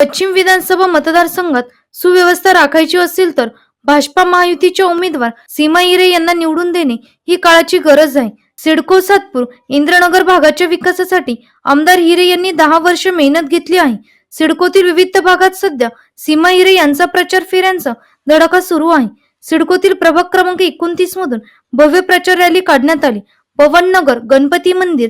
पश्चिम विधानसभा मतदारसंघात सुव्यवस्था राखायची असेल तर भाजपा महायुतीच्या उमेदवार सीमा हिरे यांना निवडून देणे ही काळाची गरज आहे. सिडको सातपूर इंद्रनगर भागाच्या विकासासाठी आमदार हिरे यांनी दहा वर्ष मेहनत घेतली आहे. सिडकोतील विविध भागात सध्या सीमा हिरे यांचा प्रचार फेऱ्यांचा धडाका सुरू आहे. सिडकोतील प्रभाग क्रमांक एकोणतीस मधून भव्य प्रचार रॅली काढण्यात आली. पवननगर गणपती मंदिर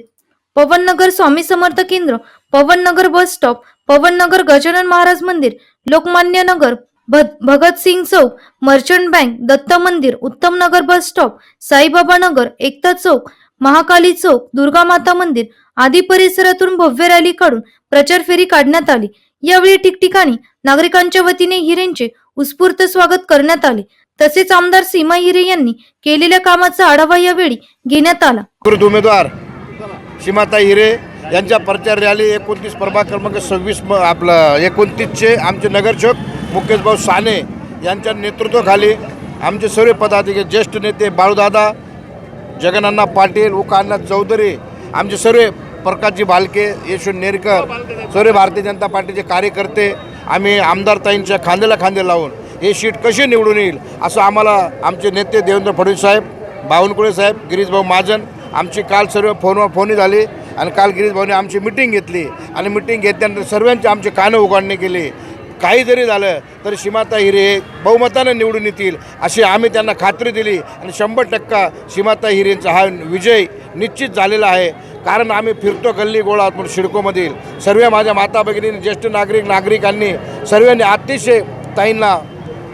पवननगर स्वामी समर्थ केंद्र पवननगर बस स्टॉप पवननगर गजानन महाराज मंदिर लोकमान्य नगर भगतसिंग चौक मर्चंट बँक दत्त मंदिर उत्तम नगर बस स्टॉप साईबाबा नगर एकता चौक महाकाली चौक दुर्गा माता मंदिर आदी परिसरातून भव्य रॅली काढून प्रचार फेरी काढण्यात आली. यावेळी ठिकठिकाणी नागरिकांच्या वतीने हिरेंचे उत्स्फूर्त स्वागत करण्यात आले. तसेच आमदार सीमा हिरे यांनी केलेल्या कामाचा आढावा यावेळी घेण्यात आला. उमेदवार सीमाता हिरे यांच्या प्रचार रॅली एकोणतीस प्रभाग क्रमांक सव्वीस म आपलं एकोणतीसचे आमचे नगरसेवक मुकेशभाऊ साने यांच्या नेतृत्वाखाली आमचे सर्व पदाधिकारी ज्येष्ठ नेते बाळूदादा जगनअण्णा पाटील उकाअण्णा चौधरी आमचे सर्व प्रकाशजी भालके यशवंत नेरकर सर्व भारतीय जनता पार्टीचे कार्यकर्ते आम्ही आमदारताईंच्या खांद्याला खांदे लावून हे सीट कशी निवडून येईल असं आम्हाला आमचे नेते देवेंद्र फडणवीस साहेब बावनकुळे साहेब गिरीशभाऊ महाजन आमची काल सर्व फोनवर फोनही झाली. आणि काल गिरीश भाऊने आमची मिटिंग घेतली. आणि मिटिंग घेतल्यानंतर सर्वांचे आमचे कानं उघडणे केले. काही जरी झालं तर सीमाता हिरे हे बहुमतानं निवडून येतील अशी आम्ही त्यांना खात्री दिली. आणि शंभर टक्का सीमाता हिरेंचा हा विजय निश्चित झालेला आहे. कारण आम्ही फिरतो गल्ली गोळा म्हणून शिडकोमधील. सर्व माझ्या माता भगिनी ज्येष्ठ नागरिक नागरिकांनी सर्वांनी अतिशय ताईंना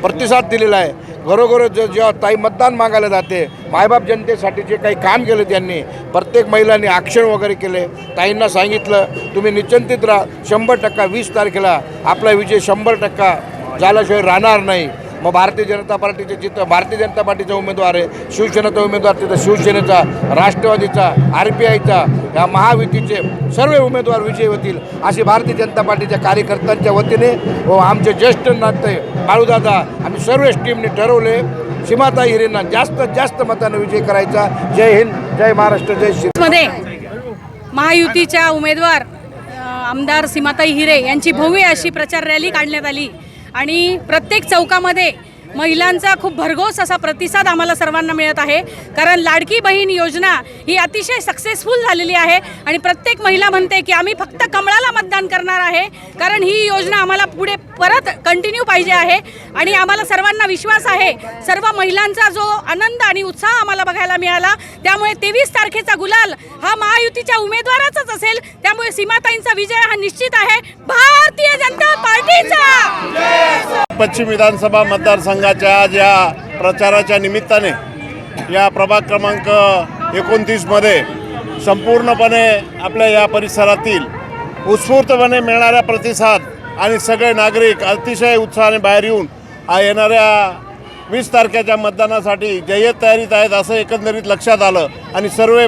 प्रतिसाद दिलेला आहे. घरोघर जे जेव्हा ताई मतदान मागायला जाते मायबाप जनतेसाठी जे काही काम केलं त्यांनी प्रत्येक महिलांनी आक्षण वगैरे केले. ताईंना सांगितलं तुम्ही निश्चिंतित राहा शंभर टक्का वीस तारखेला आपला विजय शंभर टक्का झाल्याशिवाय राहणार नाही. मग भारतीय जनता पार्टीचे जिथं भारतीय जनता पार्टीचा उमेदवार आहे शिवसेनेचा उमेदवार तिथं शिवसेनेचा राष्ट्रवादीचा आर पी आयचा या महायुतीचे सर्व उमेदवार विजयी होतील अशी भारतीय जनता पार्टीच्या कार्यकर्त्यांच्या वतीने व आमचे ज्येष्ठ नाते बाळूदादा आम्ही सर्वच टीमने ठरवले सीमाता हिरेंना जास्तीत जास्त मतानं विजय करायचा. जय हिंद जय महाराष्ट्र जय श्रीमध्ये महायुतीच्या उमेदवार आमदार सीमाताई हिरे यांची भव्य अशी प्रचार रॅली काढण्यात आली. आणि प्रत्येक चौकामध्ये महिलांचा खूप भरघोस असा प्रतिसाद आम्हाला सर्वांना मिळत आहे. कारण लाडकी बहीण योजना ही अतिशय सक्सेसफुल झालेली आहे आणि प्रत्येक महिला म्हणते की आम्ही फक्त कमळाला मतदान करणार आहे. कारण ही योजना आम्हाला पुढे परत कंटिन्यू पाहिजे आहे आणि आम्हाला सर्वांना विश्वास आहे. सर्व महिलांचा जो आनंद आणि उत्साह आम्हाला बघायला मिळाला त्यामुळे तेवीस तारखेचा गुलाल हा महायुतीच्या उमेदवाराचाच असेल. त्यामुळे सीमाताईंचा विजय हा निश्चित आहे. भारतीय जनता पार्टीचा! पश्चिम विधानसभा मतदारसंघाच्या आज या प्रचाराच्या निमित्ताने या प्रभाग क्रमांक एकोणतीसमध्ये संपूर्णपणे आपल्या या परिसरातील उत्स्फूर्तपणे मिळणाऱ्या प्रतिसाद आणि सगळे नागरिक अतिशय उत्साहाने बाहेर येऊन येणाऱ्या वीस तारखेच्या मतदानासाठी जय्यत तयारीत आहेत असं एकंदरीत लक्षात आलं आणि सर्व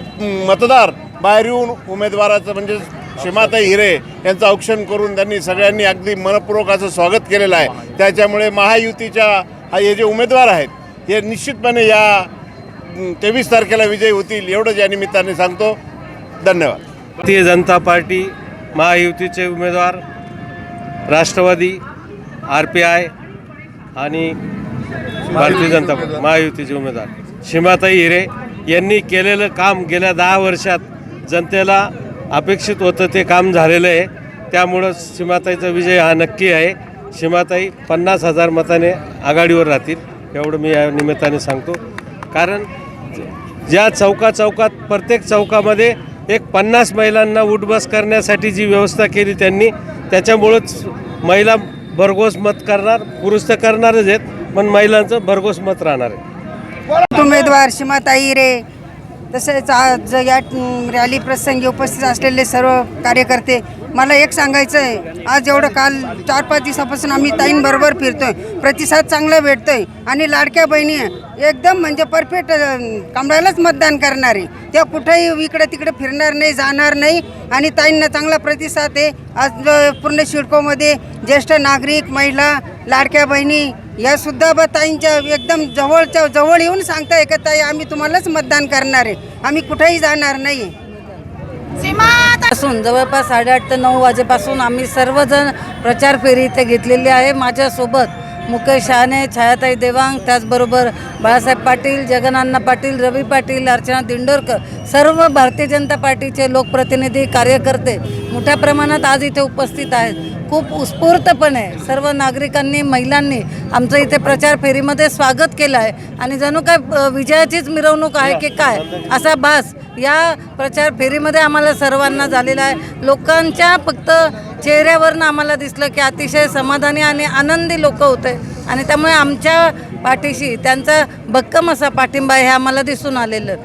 मतदार बाहेर येऊन उमेदवाराचं म्हणजे क्षमाताई हिरे यांचं औक्षण करून त्यांनी सगळ्यांनी अगदी मनपूर्वक असं स्वागत केलेलं आहे. त्याच्यामुळे महायुतीच्या हा हे जे उमेदवार आहेत हे निश्चितपणे या तेवीस तारखेला विजयी होतील एवढंच या निमित्ताने सांगतो. धन्यवाद. भारतीय जनता पार्टी महायुतीचे उमेदवार राष्ट्रवादी आर पी आय आणि भारतीय जनता पार्टी महायुतीचे उमेदवार. सीमाताई हिरे यांनी केलेलं काम गेल्या दहा वर्षात जनतेला अपेक्षित होतं ते काम झालेलं आहे. त्यामुळं सीमाताईचा विजय हा नक्की आहे. सीमाताई पन्नास हजार मताने आघाडीवर राहतील एवढं मी या निमित्ताने सांगतो. कारण ज्या चौका चौकात प्रत्येक चौकामध्ये एक पन्नास महिलांना उठबस करण्यासाठी जी व्यवस्था केली त्यांनी त्याच्यामुळंच महिला भरघोस मत करणार पुरुष तर करणारच आहेत पण महिलांचं भरघोस मत राहणार आहे. उमेदवार सीमाताई रे. तसेच आज या रॅली प्रसंगी उपस्थित असलेले सर्व कार्यकर्ते मला एक सांगायचं आहे. आज एवढं काल चार पाच दिवसापासून आम्ही ताईंबरोबर फिरतोय. प्रतिसाद चांगला भेटतोय. आणि लाडक्या बहिणी एकदम म्हणजे परफेक्ट कमळालाच मतदान करणारी. त्या कुठेही इकडे तिकडे फिरणार नाही जाणार नाही. आणि ताईंना चांगला प्रतिसाद आहे. आज पूर्ण शिडकोमध्ये ज्येष्ठ नागरिक महिला लाडक्या बहिणी या सुद्धा बा ताईंच्या एकदम जवळच्या जवळ येऊन सांगताय का ताई आम्ही तुम्हालाच मतदान करणार आहे. आम्ही कुठेही जाणार नाही. पासून जवळपास साडेआठ ते नऊ वाजेपासून आम्ही सर्वजण प्रचार फेरी इथे घेतलेली आहे. माझ्यासोबत मुकेश शहाणे छायाताई देवांग त्याचबरोबर बाळासाहेब पाटील जगनान्ना पाटील रवी पाटील अर्चना दिंडोरकर सर्व भारतीय जनता पार्टीचे लोकप्रतिनिधी कार्यकर्ते मोठ्या प्रमाणात आज इथे उपस्थित आहेत. खूप उत्स्फूर्तपणे सर्व नागरिकांनी महिलांनी आमचं इथे प्रचार फेरीमध्ये स्वागत केलं आहे. आणि जणू काय विजयाचीच मिरवणूक आहे की काय असा भास या प्रचार फेरीमध्ये आम्हाला सर्वांना झालेला आहे. लोकांच्या फक्त चेहऱ्यावरनं आम्हाला दिसलं की अतिशय समाधानी आणि आनंदी लोक होते. आणि त्यामुळे आमच्या पाठीशी त्यांचा भक्कम असा पाठिंबा हे आम्हाला दिसून आलेलं.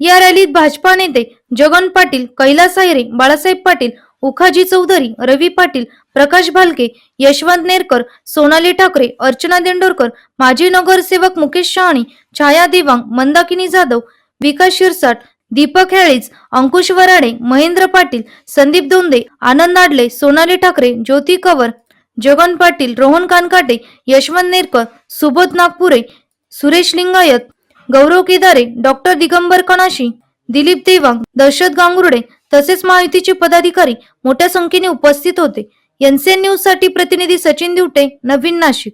या, रॅलीत भाजपा नेते जगन पाटील कैलास आयरे बाळासाहेब पाटील उखाजी चौधरी रवी पाटील प्रकाश भालके यशवंत नेरकर सोनाली ठाकरे अर्चना दिंडोरकर माजी नगरसेवक मुकेश शहाणी छाया देवांग मंदाकिनी जाधव विकास शिरसाट दीपक हेळीज अंकुश वराडे महेंद्र पाटील संदीप दोंदे आनंद आडले सोनाली ठाकरे ज्योती कवर जगन पाटील रोहन कानकाटे यशवंत नेरकर सुबोध नागपुरे सुरेश लिंगायत गौरव केदारे डॉक्टर दिगंबर कणाशी दिलीप देवांग दहशत गांगुर्डे तसेच महायुतीचे पदाधिकारी मोठ्या संख्येने उपस्थित होते. एनसीएन न्यूजसाठी प्रतिनिधी सचिन दिवटे नवीन नाशिक.